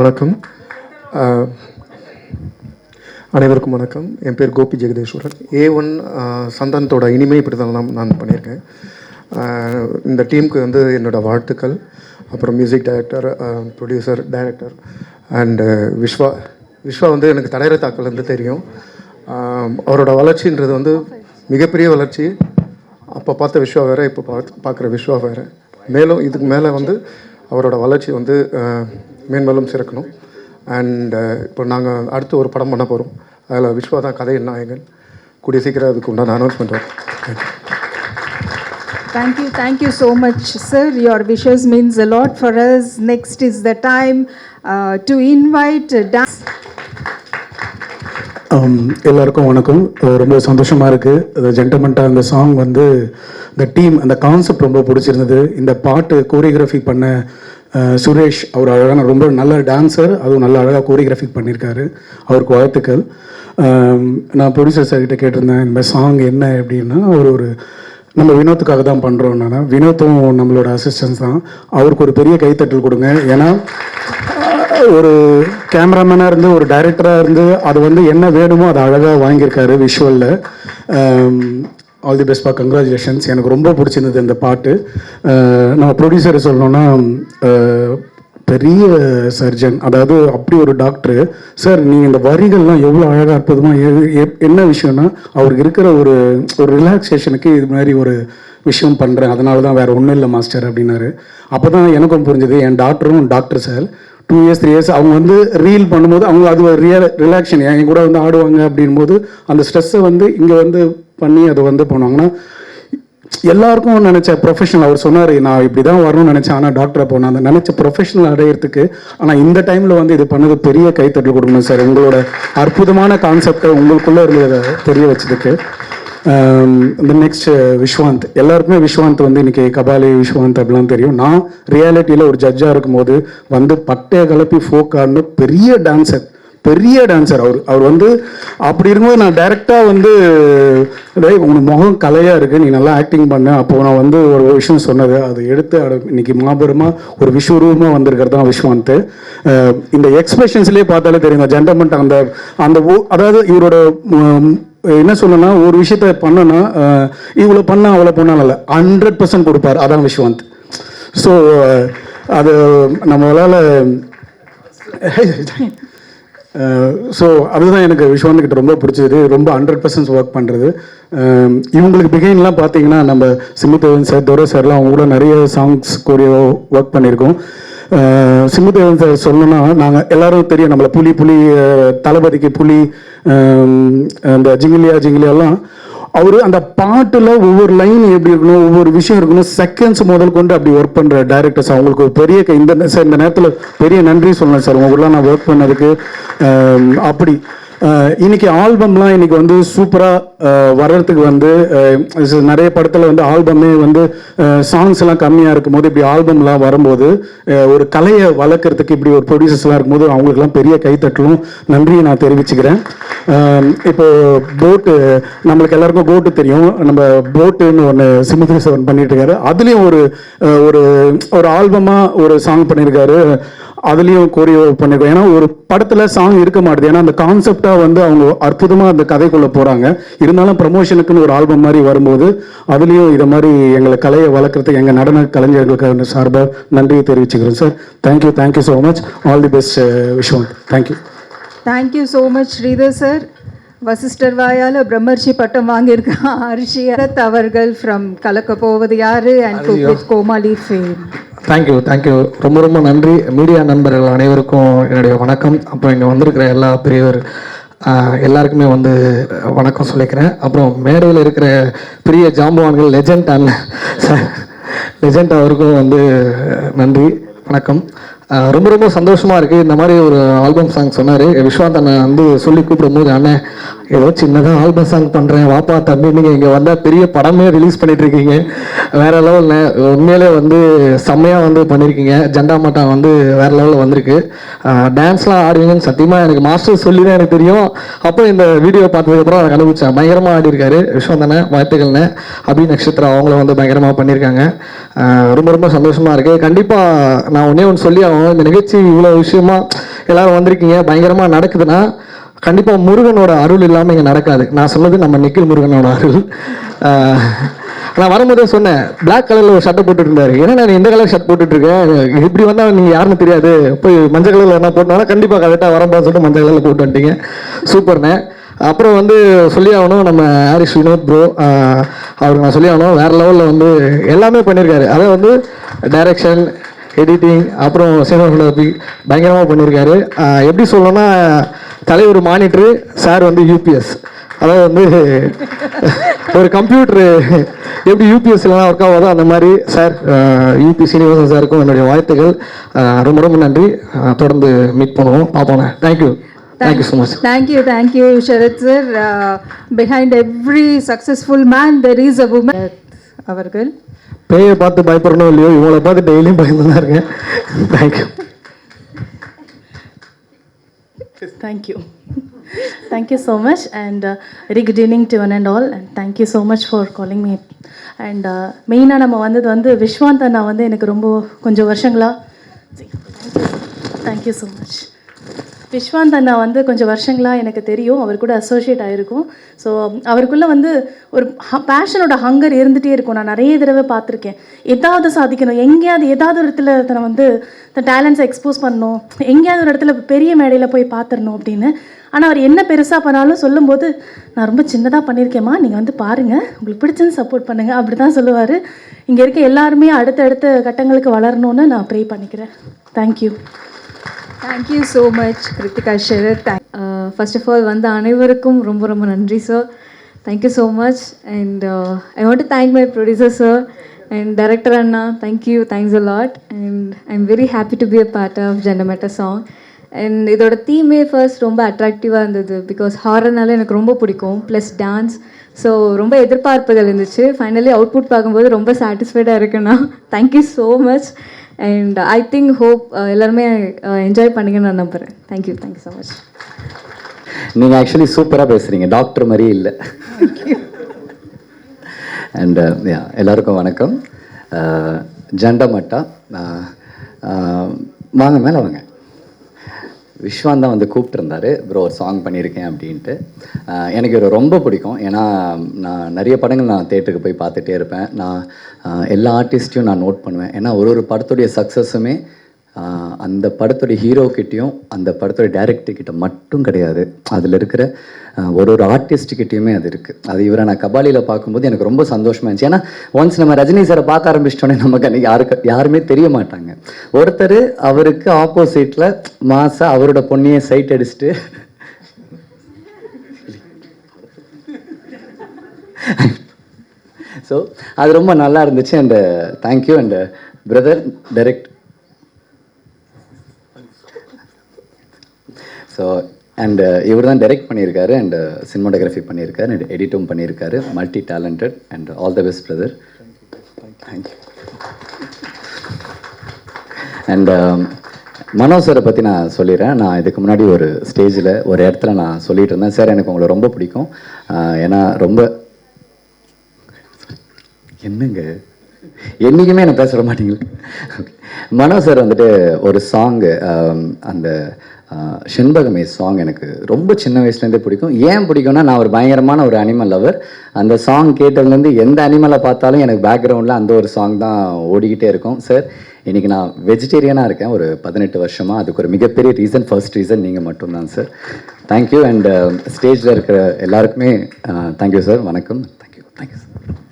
வணக்கம். அனைவருக்கும் வணக்கம். என் பேர் கோபி ஜெகதீஸ்வரன். ஏ ஒன் சந்தானத்தோட இனிமை இப்படி தான் நான் நான் பண்ணியிருக்கேன். இந்த டீமுக்கு வந்து என்னோடய வாழ்த்துக்கள். அப்புறம் music director producer director and Viswa Viswa வந்து எனக்கு தடையற தாக்கலேருந்து தெரியும். அவரோட வளர்ச்சின்றது வந்து மிகப்பெரிய வளர்ச்சி. அப்போ பார்த்த விஸ்வா வேறு இப்போ பார்த்து பார்க்குற விஸ்வா வேறு. மேலும் இதுக்கு மேலே வந்து அவரோட வளர்ச்சி வந்து மேன்மேலும் சிறக்கணும் அண்ட் இப்போ நாங்கள் அடுத்து ஒரு படம் பண்ண போகிறோம் அதில் விஸ்வா தான் கதை நாயகன் கூடிய சீக்கிரம் அதுக்கு உண்டான அனௌன்ஸ்மெண்ட் வரும் Thank you, thank you so much, sir. Your wishes means a lot for us. Next is the time uh, to invite Dan Um, எல்லாருக்கும் வணக்கம். ரொம்ப சந்தோஷமாக இருக்குது ஜென்டமெண்ட்டாக அந்த சாங் வந்து இந்த டீம் அந்த கான்செப்ட் ரொம்ப பிடிச்சிருந்தது. இந்த பாட்டு கோரியோகிராஃபி பண்ண சுரேஷ் அவர் அழகான ரொம்ப நல்ல டான்ஸர் அதுவும் நல்ல அழகாக கோரியோகிராஃபி பண்ணியிருக்காரு அவருக்கு வாழ்த்துக்கள். Um, நான் ப்ரொடியூசர் சார்கிட்ட கேட்டிருந்தேன் இந்த சாங் என்ன அப்படின்னா அவர் ஒரு நம்ம வினோத்துக்காக தான் பண்ணுறோம் நான். வினோத்தும் நம்மளோட அசிஸ்டன்ஸ் தான். அவருக்கு ஒரு பெரிய கைத்தட்டல் கொடுங்க. ஏன்னா ஒரு கேமராமேனாக இருந்து ஒரு டைரக்டராக இருந்து அது வந்து என்ன வேணுமோ அதை அழகாக வாங்கியிருக்காரு விஷுவலில் ஆல் தி பெஸ்ட் பா கங்க்ராச்சுலேஷன்ஸ் எனக்கு ரொம்ப பிடிச்சிருந்தது இந்த பாட்டு. Uh, நம்ம ப்ரொடியூசரை சொல்லணும்னா uh, பெரிய சர்ஜன் அதாவது அப்படி ஒரு டாக்டரு சார் நீங்கள் இந்த வரிகள்லாம் எவ்வளோ அழகாக அற்புதமாக என்ன விஷயம்னா அவருக்கு இருக்கிற ஒரு ஒரு ரிலாக்ஸேஷனுக்கு இது மாதிரி ஒரு விஷயம் பண்ணுறேன் அதனால தான் வேறு ஒன்றும் இல்லை மாஸ்டர் அப்படின்னாரு. அப்போ தான் எனக்கும் புரிஞ்சுது என் டாக்டரும் doctor sir two years three years அவங்க வந்து ரீல் பண்ணும்போது அவங்க அது ஒரு ரியல் ரிலாக்ஷன் என் கூட வந்து ஆடுவாங்க அப்படின்போது அந்த ஸ்ட்ரெஸ்ஸை வந்து இங்கே வந்து பண்ணி அதை வந்து பண்ணுவாங்கன்னா எல்லாருக்கும் நினச்ச ப்ரொஃபஷனல் அவர் சொன்னார் நான் இப்படி தான் வரணும்னு நினச்சேன் ஆனால் டாக்டரை போனேன் அந்த நினச்ச ப்ரொஃபஷனல் அடையிறதுக்கு ஆனால் இந்த டைமில் வந்து இது பண்ணது பெரிய கைத்தட்டல் கொடுக்கணும் சார். உங்களோட அற்புதமான கான்செப்டை உங்களுக்குள்ளே இருந்ததை தெரிய வச்சதுக்கு. இந்த நெக்ஸ்ட் விஸ்வாந்த் எல்லாருக்குமே விஸ்வாந்த் வந்து இன்னைக்கு கபாலி விஸ்வாந்த் அப்படிலாம் தெரியும். நான் ரியாலிட்டியில் ஒரு ஜட்ஜாக இருக்கும்போது வந்து பட்டைய கலப்பி ஃபோக்கார்னு பெரிய டான்சர் பெரிய டான்சர் அவர். அவர் வந்து அப்படி இருக்கும்போது நான் டைரெக்டாக வந்து டேய் உனக்கு முகம் கலையாக இருக்குது நீ நல்லா ஆக்டிங் பண்ண. அப்போது நான் வந்து ஒரு விஷயம் சொன்னது அதை எடுத்து அட இன்னைக்கு மாபெருமாக ஒரு விஸ்வரூபமாக வந்திருக்கிறது தான் விஸ்வாந்த் uh, இந்த எக்ஸ்பிரஷன்ஸ்லேயே பார்த்தாலே தெரியும் ஜென்டமெண்ட் அந்த அந்த அதாவது இவரோட என்ன சொல்லணும்னா ஒரு விஷயத்த பண்ணனா இவ்வளோ பண்ணா அவ்வளோ பண்ணாலும் இல்லை ஹண்ட்ரட் பர்சன்ட் கொடுப்பார். அதான் விஸ்வந்த். ஸோ அது நம்மளால் ஸோ அதுதான் எனக்கு விஸ்வந்த் கிட்ட ரொம்ப பிடிச்சது. ரொம்ப ஹண்ட்ரட் பர்சன்ட் ஒர்க் பண்ணுறது இவங்களுக்கு பிகைன்லாம் பார்த்தீங்கன்னா நம்ம சிமுத்தேவன் சார் துரை சார்லாம் அவங்க கூட நிறைய சாங்ஸ் கோரியோ ஒர்க் பண்ணியிருக்கோம். அஹ் சார் சொல்லணும்னா நாங்கள் எல்லாரும் தெரியும் நம்மளை புலி புலி தளபதிக்கு புலி அந்த ஜிங்கிலியா ஜிங்கிலியாலாம். அவர் அந்த பாட்டில் ஒவ்வொரு லைன் எப்படி இருக்கணும் ஒவ்வொரு விஷயம் இருக்கணும் செகண்ட்ஸ் முதல் கொண்டு அப்படி ஒர்க் பண்ணுற டேரக்டர்ஸ் அவங்களுக்கு ஒரு பெரிய இந்த சார் இந்த நேரத்தில் பெரிய நன்றி சொல்லணும் சார் உங்களுக்குலாம் நான் ஒர்க் பண்ணதுக்கு அப்படி. இன்னைக்கு ஆல்பம்லாம் இன்னைக்கு வந்து சூப்பராக வர்றதுக்கு வந்து நிறைய படத்தில் வந்து ஆல்பமே வந்து சாங்ஸ் எல்லாம் கம்மியாக இருக்கும்போது இப்படி ஆல்பம்லாம் வரும்போது ஒரு கலையை வளர்க்குறதுக்கு இப்படி ஒரு ப்ரொடியூசர்ஸ்லாம் இருக்கும்போது அவங்களுக்குலாம் பெரிய கைத்தட்டலும் நன்றியை நான் தெரிவிச்சுக்கிறேன். இப்போ போட்டு நம்மளுக்கு எல்லாருக்கும் போட்டு தெரியும். நம்ம போட்டுன்னு ஒன்று சிமுத்திரி சவன் பண்ணிட்டு இருக்காரு. அதுலேயும் ஒரு ஒரு ஒரு ஆல்பமாக ஒரு சாங் பண்ணியிருக்காரு அதுலேயும் கோரியோ பண்ணிருக்கோம். ஏன்னா ஒரு படத்தில் சாங் இருக்க மாட்டுது. ஏன்னா அந்த கான்செப்டாக வந்து அவங்க அற்புதமாக அந்த கதைக்குள்ளே போகிறாங்க இருந்தாலும் ப்ரமோஷனுக்குன்னு ஒரு ஆல்பம் மாதிரி வரும்போது அதுலேயும் இதை மாதிரி எங்களை கலையை வளர்க்குறதுக்கு எங்கள் நடன கலைஞர்களுக்கு சார்பாக நன்றியை தெரிவிச்சுக்கிறேன் sir thank you thank you so much all the best Vishwanth thank you Thank you. So much, Sridhar sir. Vasishtar வாயால பிரம்மர்ஷி பட்டம் வாங்கியிருக்க அரிஷி அரத் அவர்கள் ஃப்ரம் கலக்க போவது யாரு? And Comali fame thank you thank you ரொம்ப ரொம்ப நன்றி. மீடியா நண்பர்கள் அனைவருக்கும் என்னுடைய வணக்கம். அப்புறம் இங்கே வந்திருக்கிற எல்லா பெரியவர் எல்லாருக்குமே வந்து வணக்கம் சொல்லிக்கிறேன். அப்புறம் மேடையில் இருக்கிற பெரிய ஜாம்பவான்கள் லெஜண்ட் அண்ட் லெஜண்ட் அவருக்கும் வந்து நன்றி வணக்கம். ரொம்ப ரொம்ப சந்தோஷமாக இருக்குது இந்த மாதிரி ஒரு ஆல்பம் சாங் சொன்னார். விஸ்வாந்த் அண்ணன் வந்து சொல்லி கூப்பிடும்போது அண்ணன் ஏதோ சின்னதாக ஆல்பம் சாங் பண்ணுறேன் வாப்பா தம்பி நீங்கள் இங்கே வந்தால் பெரிய படமே ரிலீஸ் பண்ணிட்டு இருக்கீங்க வேற லெவலில் உண்மையிலே வந்து செம்மையாக வந்து பண்ணியிருக்கீங்க ஜெண்டா மாட்டா வந்து வேற லெவலில் வந்திருக்கு. டான்ஸ்லாம் ஆடுவீங்கன்னு சத்தியமாக எனக்கு மாஸ்டர் சொல்லி தான் எனக்கு தெரியும். அப்போ இந்த வீடியோ பார்த்ததுக்கப்புறம் அதை கண்டுபிடிச்சேன். பயங்கரமாக ஆடிருக்காரு விஸ்வந்தனை வாழ்த்துக்கள்னு அபி நட்சத்திரம் அவங்களும் வந்து பயங்கரமாக பண்ணியிருக்காங்க. ரொம்ப ரொம்ப சந்தோஷமாக இருக்குது கண்டிப்பாக நான் ஒன்றே ஒன்று சொல்லி ஆகணும். இந்த நிகழ்ச்சி இவ்வளோ விஷயமா எல்லோரும் வந்திருக்கீங்க. பயங்கரமாக நடக்குதுன்னா கண்டிப்பாக முருகனோட அருள் இல்லாமல் இங்கே நடக்காது. நான் சொன்னது நம்ம நிக்கில் முருகனோட அருள். நான் வரும்போதே சொன்னேன் பிளாக் கலரில் ஒரு ஷர்ட்டை போட்டுட்டு இருந்தாரு ஏன்னா நான் இந்த கலர் ஷர்ட் போட்டுட்டு இருக்கேன் இப்படி வந்தால் நீங்கள் யாருன்னு தெரியாது. போய் மஞ்சள் கலரில் என்ன போட்டனால கண்டிப்பாக கரெக்டாக வரம்போது சொல்லிட்டு மஞ்சள் கலரில் போட்டு வந்துட்டீங்க. சூப்பர்ண்ணே அப்புறம் வந்து சொல்லி ஆகணும் நம்ம ஹாரிஸ் வினோத் ப்ரோ அவருக்கு நான் சொல்லி ஆகணும் வேறு லெவலில் வந்து எல்லாமே பண்ணியிருக்காரு. அதை வந்து டைரக்ஷன் எடிட்டிங் அப்புறம் சினிமாட்டோகிராஃபி பயங்கரமாக பண்ணியிருக்காரு. எப்படி சொல்லணும்னா தலைவர் மானிட்ரு சார் வந்து யூபிஎஸ் அதாவது வந்து ஒரு கம்ப்யூட்ரு எப்படி யூபிஎஸ்லாம் ஒர்க் ஆகாதோ அந்த மாதிரி சார் யூபி சீனிவாசன் சாருக்கும் என்னுடைய வாழ்த்துக்கள். ரொம்ப ரொம்ப நன்றி. தொடர்ந்து மீட் பண்ணுவோம் பார்ப்போங்க thank you thank you so much Thank you, thank you, Sharad sir. Uh, behind every successful man, there is a woman. அவர்கள். பேயை பார்த்து பயப்படணும் இல்லையோ இவங்களை பார்த்து டெய்லியும் பயந்து தான் இருக்கேன் thank you Thank you. thank you so much, and uh, very good evening to one and all, and thank you so much for calling me. And மெயினாக நம்ம வந்தது வந்து விஸ்வாந்த் அண்ணா வந்து எனக்கு ரொம்ப கொஞ்சம் வருஷங்களா thank you so much Vishwanth அண்ணா வந்து கொஞ்சம் வருஷங்களாக எனக்கு தெரியும். அவர் கூட அசோசியேட் ஆகிருக்கும் ஸோ அவருக்குள்ளே வந்து ஒரு பேஷனோட ஹங்கர் இருந்துகிட்டே இருக்கும். நான் நிறைய தடவை பார்த்துருக்கேன். எதாவது சாதிக்கணும். எங்கேயாவது ஏதாவது ஒரு இடத்துல தன்னை வந்து தன் டேலண்ட்ஸை எக்ஸ்போஸ் பண்ணணும். எங்கேயாவது ஒரு இடத்துல பெரிய மேடையில் போய் பார்த்துடணும் அப்படின்னு. ஆனால் அவர் என்ன பெருசாக பண்ணாலும் சொல்லும்போது நான் ரொம்ப சின்னதாக பண்ணியிருக்கேம்மா. நீங்கள் வந்து பாருங்கள் உங்களுக்கு பிடிச்சது சப்போர்ட் பண்ணுங்கள் அப்படி தான் சொல்லுவார். இங்கே இருக்க எல்லாருமே அடுத்தடுத்த கட்டங்களுக்கு வளரணும்னு நான் ப்ரே பண்ணிக்கிறேன். Thank you thank you so much Kiruthika Sharath thank first of all வந்த அனைவருக்கும் ரொம்ப ரொம்ப நன்றி sir thank you so much and I want to thank my producer sir and director Anna thank you thanks a lot and I am very happy to be a part of ஜெண்டமேட்டா song and இதோட தீமே first ரொம்ப அட்ராக்டிவாக இருந்தது because ஹாரர்னால எனக்கு ரொம்ப பிடிக்கும் plus dance so ரொம்ப எதிர்பார்ப்புகள் இருந்துச்சு. ஃபைனலி அவுட்புட் பார்க்கும்போது ரொம்ப சாட்டிஸ்ஃபைடாக இருக்குண்ணா thank you so much and I think hope எல்லாருமே என்ஜாய் பண்ணுங்கன்னு நான் நம்புகிறேன் thank you thank you so much நீங்கள் ஆக்சுவலி சூப்பராக பேசுகிறீங்க டாக்டர் மாதிரியே இல்லை. அண்ட் uh, எல்லாருக்கும் வணக்கம். Uh, ஜண்டமட்டா. Uh, வாங்க மேலே வாங்க. விஸ்வான் தான் வந்து கூப்பிட்டுருந்தாரு ப்ரோ ஒரு சாங் பண்ணியிருக்கேன் அப்படின்ட்டு. எனக்கு இவரை ரொம்ப பிடிக்கும். ஏன்னா நான் நிறைய படங்கள் நான் தேட்டருக்கு போய் பார்த்துட்டே இருப்பேன். நான் எல்லா ஆர்டிஸ்ட்டையும் நான் நோட் பண்ணுவேன். ஏன்னா ஒரு ஒரு படத்துடைய சக்ஸஸுமே அந்த படத்துடைய ஹீரோ கிட்டேயும் அந்த படத்துடைய டைரக்டர் கிட்ட மட்டும் கிடையாது. அதில் இருக்கிற ஒரு ஒரு ஆர்டிஸ்ட்கிட்டையுமே அது இருக்குது அது இவரை நான் கபாலியில் பார்க்கும்போது எனக்கு ரொம்ப சந்தோஷமாக இருந்துச்சு. ஏன்னா ஒன்ஸ் நம்ம ரஜினி சாரை பார்க்க ஆரம்பிச்சிட்டோன்னே நமக்கு அன்றைக்கி யாருக்கு யாருமே தெரிய மாட்டாங்க. ஒருத்தர் அவருக்கு ஆப்போசிட்டில் மாதம் அவரோட பொண்ணையை சைட் அடிச்சுட்டு ஸோ அது ரொம்ப நல்லா இருந்துச்சு. And thank you and brother direct so and இவர் தான் டைரக்ட் பண்ணியிருக்காரு அண்டு சினிமாட்டோகிராஃபி uh, பண்ணியிருக்காரு அண்ட் எடிட்டும் பண்ணியிருக்காரு. Multi talented and all the best brother thank you and Mano சாரை பற்றி நான் சொல்லிடுறேன் நான் இதுக்கு முன்னாடி ஒரு ஸ்டேஜில் ஒரு இடத்துல நான் சொல்லிட்டு இருந்தேன். சார் எனக்கு உங்களை ரொம்ப பிடிக்கும். ஏன்னா ரொம்ப என்னங்க? என்றைக்குமே என்ன பேச விட மாட்டீங்களா? மனோ சார் வந்துட்டு ஒரு சாங்கு um, அந்த செண்பகமே சாங் எனக்கு ரொம்ப சின்ன வயசுலேருந்தே பிடிக்கும். ஏன் பிடிக்கும்னா நான் ஒரு பயங்கரமான ஒரு அனிமல் லவர் அந்த சாங் கேட்டதுலேருந்து எந்த அனிமலை பார்த்தாலும் எனக்கு பேக்ரவுண்டில் அந்த ஒரு சாங் தான் ஓடிக்கிட்டே இருக்கும். சார் இன்றைக்கி நான் வெஜிடேரியனாக இருக்கேன். ஒரு பதினெட்டு வருஷமாக அதுக்கு ஒரு மிகப்பெரிய ரீசன் ஃபர்ஸ்ட் ரீசன் நீங்கள் மட்டும்தான் சார் தேங்க்யூ அண்ட் ஸ்டேஜில் இருக்கிற எல்லாருக்குமே தேங்க்யூ சார் வணக்கம். Thank you thank you sir